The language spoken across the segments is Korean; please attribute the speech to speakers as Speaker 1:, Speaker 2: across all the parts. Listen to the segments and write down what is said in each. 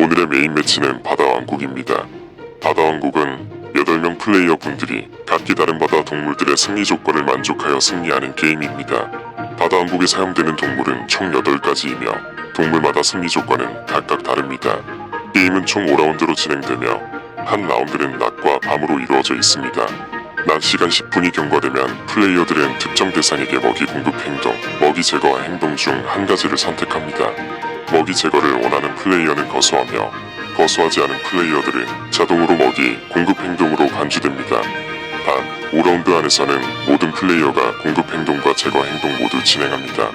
Speaker 1: 오늘의 메인 매치는 바다왕국입니다. 바다왕국은 8명 플레이어 분들이 각기 다른 바다 동물들의 승리 조건을 만족하여 승리하는 게임입니다. 바다왕국에 사용되는 동물은 총 8가지이며 동물마다 승리 조건은 각각 다릅니다. 게임은 총 5라운드로 진행되며 한 라운드는 낮과 밤으로 이루어져 있습니다. 낮 시간 10분이 경과되면 플레이어들은 특정 대상에게 먹이 공급 행동, 먹이 제거 행동 중 한 가지를 선택합니다. 먹이 제거를 원하는 플레이어는 거부하며 거부하지 않은 플레이어들은 자동으로 먹이 공급 행동으로 간주됩니다. 단, 5라운드 안에서는 모든 플레이어가 공급 행동과 제거 행동 모두 진행합니다.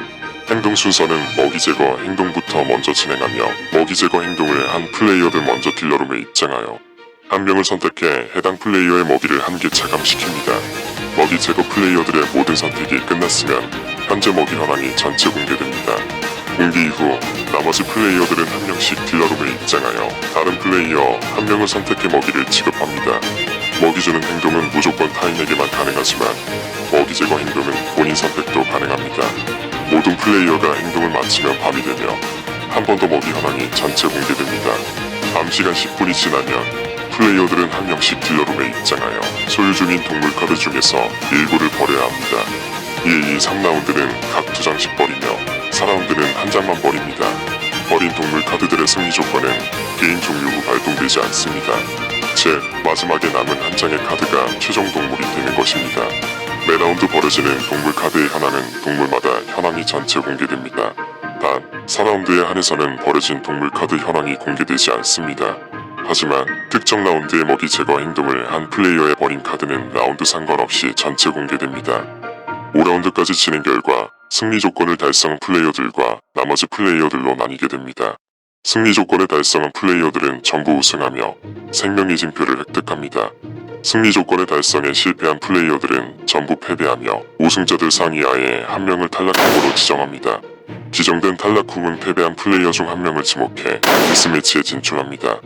Speaker 1: 행동 순서는 먹이 제거 행동부터 먼저 진행하며 먹이 제거 행동을 한 플레이어들 먼저 딜러룸에 입장하여 한 명을 선택해 해당 플레이어의 먹이를 한 개 차감시킵니다. 먹이 제거 플레이어들의 모든 선택이 끝났으면 현재 먹이 현황이 전체 공개됩니다. 공개 이후 나머지 플레이어들은 한 명씩 딜러룸에 입장하여 다른 플레이어 한 명을 선택해 먹이를 지급합니다. 먹이 주는 행동은 무조건 타인에게만 가능하지만 먹이 제거 행동은 본인 선택도 가능합니다. 모든 플레이어가 행동을 마치면 밤이 되며 한 번 더 먹이 현황이 전체 공개됩니다. 밤 시간 10분이 지나면 플레이어들은 한 명씩 딜러룸에 입장하여 소유 중인 동물 카드 중에서 일부를 버려야 합니다. 이에 이 3라운드는 각두 장씩 버리며 4라운드는 한 장만 버립니다. 버린 동물 카드들의 승리 조건은 게임 종료 후 발동되지 않습니다. 즉, 마지막에 남은 한 장의 카드가 최종 동물이 되는 것입니다. 매 라운드 벌어지는 동물 카드의 현황은 동물마다 현황이 전체 공개됩니다. 단, 4라운드에 한해서는 버려진 동물 카드 현황이 공개되지 않습니다. 하지만 특정 라운드의 먹이 제거 행동을 한 플레이어의 버린 카드는 라운드 상관없이 전체 공개됩니다. 5라운드까지 진행 결과 승리 조건을 달성한 플레이어들과 나머지 플레이어들로 나뉘게 됩니다. 승리 조건을 달성한 플레이어들은 전부 우승하며 생명의 징표를 획득합니다. 승리 조건을 달성에 실패한 플레이어들은 전부 패배하며 우승자들 상위하에 한 명을 탈락함으로 지정합니다. 지정된 탈락 후는 패배한 플레이어 중 한 명을 지목해 데스매치에 진출합니다.